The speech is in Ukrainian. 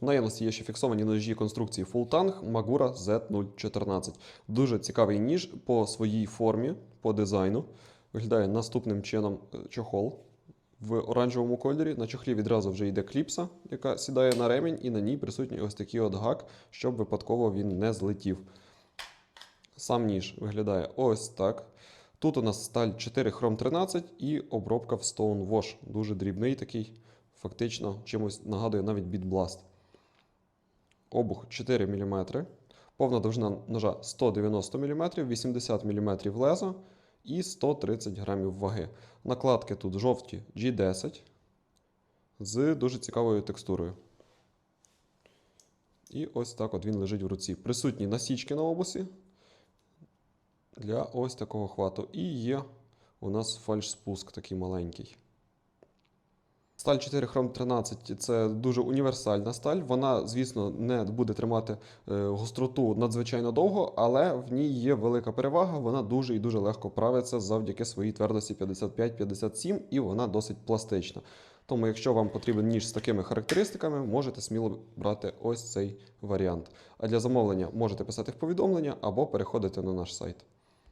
В наявності є ще фіксовані ножі конструкції Full Tang Magura Z014. Дуже цікавий ніж по своїй формі, по дизайну. Виглядає наступним чином е, чохол в оранжевому кольорі. На чохлі відразу вже йде кліпса, яка сідає на ремінь, і на ній присутній ось такий от гак, щоб випадково він не злетів. Сам ніж виглядає ось так. Тут у нас сталь 4 хром 13 і обробка в Stone Wash. Дуже дрібний такий, фактично чимось нагадує навіть Beat Обух 4 мм. Повна довжина ножа 190 мм, 80 мм лезо і 130 грамів ваги. Накладки тут жовті G10 з дуже цікавою текстурою. І ось так от він лежить в руці. Присутні насічки на обусі для ось такого хвату. І є у нас фальш-спуск такий маленький. Сталь 4 хром 13 це дуже універсальна сталь. Вона, звісно, не буде тримати е, гостроту надзвичайно довго, але в ній є велика перевага. Вона дуже і дуже легко правиться завдяки своїй твердості 55-57, і вона досить пластична. Тому, якщо вам потрібен ніж з такими характеристиками, можете сміло брати ось цей варіант. А для замовлення можете писати в повідомлення або переходити на наш сайт.